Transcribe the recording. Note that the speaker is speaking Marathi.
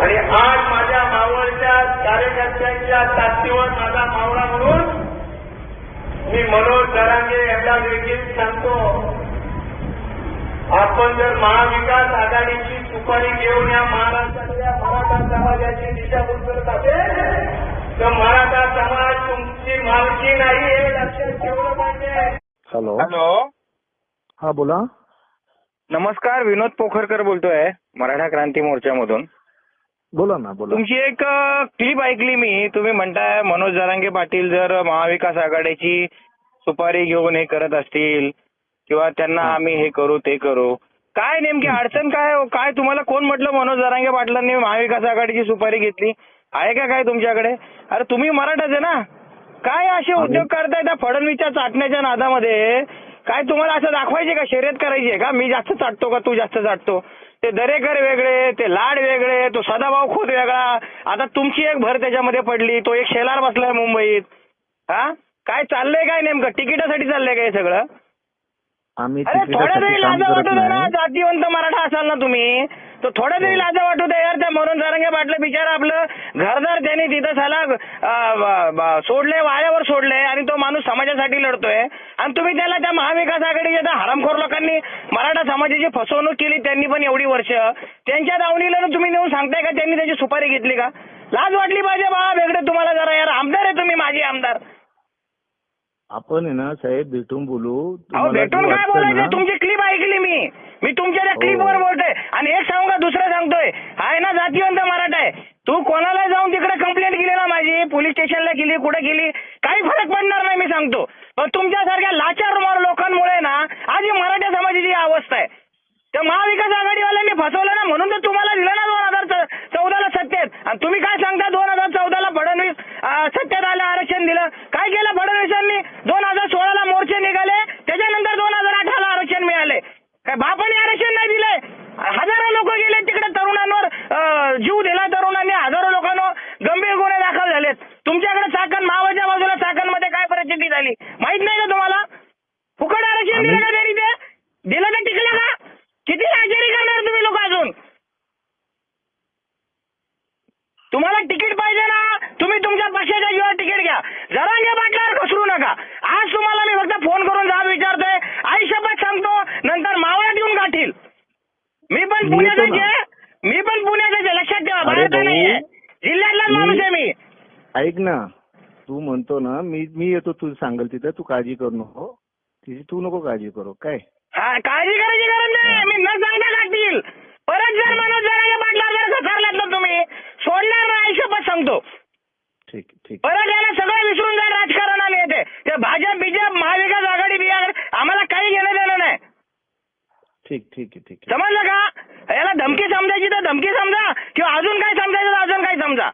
आणि आज माझ्या मावळच्या कार्यकर्त्यांच्या ताकदीवर माझा मावळा म्हणून मी मनोज दरांगे यांना देखील सांगतो आपण जर महाविकास आघाडीची सुपारी घेऊन या महाराष्ट्रातल्या मराठा समाजाची दिशाभूल करत असेल तर मराठा समाज तुमची मालकी नाही हे लक्षात ठेवलं पाहिजे. हॅलो. हॅलो. हा बोला. नमस्कार विनोद पोखरकर बोलतोय मराठा क्रांती मोर्चामधून. बोला ना बोला. तुमची एक क्लिप ऐकली मी. तुम्ही म्हणताय मनोज जरांगे पाटील जर महाविकास आघाडीची सुपारी घेऊन हे करत असतील किंवा त्यांना आम्ही हे करू ते करू. काय नेमकी अडचण काय? काय तुम्हाला कोण म्हटलं मनोज जरांगे पाटलांनी महाविकास आघाडीची सुपारी घेतली? आहे का काय तुमच्याकडे? अरे तुम्ही मराठाच आहे ना. काय असे उद्योग करताय त्या फडणवीसच्या चाटण्याच्या नादामध्ये? काय तुम्हाला असं दाखवायचे का? शर्यत करायची आहे का? मी जास्त चाटतो का तू जास्त चाटतो? ते दरेकर वेगळे ते लाड वेगळे तो सदाभाऊ खोत वेगळा. आता तुमची एक भर त्याच्यामध्ये पडली तो एक शेलार बसलाय मुंबईत. हा? काय चाललंय काय नेमकं? तिकिटासाठी चाललंय काय हे सगळं? आम्ही अरे थोडा तिकिटासाठी तरी लाजा वाटू दे ना जातीवंत मराठा असाल ना तुम्ही. तर थोडा तरी लाजा वाटू दे यार त्या मनोज जारंगे पाटलं बिचारा आपलं घरदार त्यांनी तिथं साला सोडले वाऱ्यावर सोडले आणि तो माणूस समाजासाठी लढतोय. आणि तुम्ही त्याला त्या महाविकास आघाडीच्या त्या हरामखोर लोकांनी मराठा समाजाची फसवणूक केली त्यांनी पण एवढी वर्ष. त्यांच्या दावणीला तुम्ही नेऊन सांगताय का? त्यांनी त्याची सुपारी घेतली का? लाज वाटली पाहिजे बा वेगळे तुम्हाला जरा यार. आमदार आहे तुम्ही माझे आमदार. आपण आहे ना साहेब भेटून बोलू. भेटून काय बोलायचं? तुमची क्लिप ऐकली मी. मी तुमच्या त्या हो. क्लिपवर बोलतोय. आणि एक सांगू का दुसरं सांगतोय. आहे ना जातीवंत मराठा आहे. तू कोणाला जाऊन तिकडे कंप्लेंट केली ना माझी? पोलीस स्टेशनला केली कुठे केली काही फरक पडणार नाही मी सांगतो. पण तुमच्यासारख्या लाचार लोकांमुळे ना आज ही मराठा समाजाची ही अवस्था आहे त्या महाविकास आघाडीवाल्यांनी फसवलं ना म्हणून तर तुम्हाला दिलं ना दोन हजार चौदाला सत्तेत. आणि तुम्ही काय सांगता दोन हजार चौदाला फडणवीस अं, सत्तेत आलं आरक्षण दिलं काय केलं फडणवीसांनी दोन हजार सोळाला मोर्चे निघाले त्याच्यानंतर दोन हजार अठराला आरक्षण मिळाले काय बापाने आरक्षण नाही दिलंय हजारो लोक गेले तिकडे तरुणांवर अं, जीव दिला तरुणांनी हजारो लोकांवर गंभीर गुन्हे दाखल झालेत तुमच्याकडे चाकण मावाच्या बाजूला चाकणमध्ये काय झाली माहीत नाही का तुम्हाला? फुकट आरक्षण दिलं का त्यांनी ते? दिलं तर टिकलं का? किती लाचारी करणार तुम्ही लोक अजून? तुम्हाला तिकीट पाहिजे ना? तुम्ही तुमच्या पक्षाच्या जीवावर तिकीट घ्या. जरांगे पाटलावर घसरू नका. आज तुम्हाला मी फक्त फोन करून जाब विचारतोय. आई शपथ सांगतो. नंतर मावळ्यात येऊन गाठील. मी पण ना. आहे. मी पण आहे. लक्षात ठेवा भाऊ, नाहीये. जिल्ह्यातलाच माणूस आहे मी. ऐक ना. तू म्हणतो ना मी मी येतो तू सांगेल तिथं तू काळजी करू नको. तिची तू नको काळजी करू काय? हा काळजी करायची गरज नाही. मी न सांगता गाठतील परत जर मनोज जरांगे पाटला जर घसरलात ना तुम्ही सोडणार नाही शपथ सांगतो. ठीक ठीक. परत याला सगळं विसरून जाईल राजकारण आणि येते. ते भाजप बीजेप महाविकास आघाडी बिहार आम्हाला काही घेणं देणं नाही. ठीक ठीक आहे ठीक आहे. समजलं का? याला धमकी समजायची तर धमकी समजा किंवा अजून काय समजायचं तर अजून काय समजा?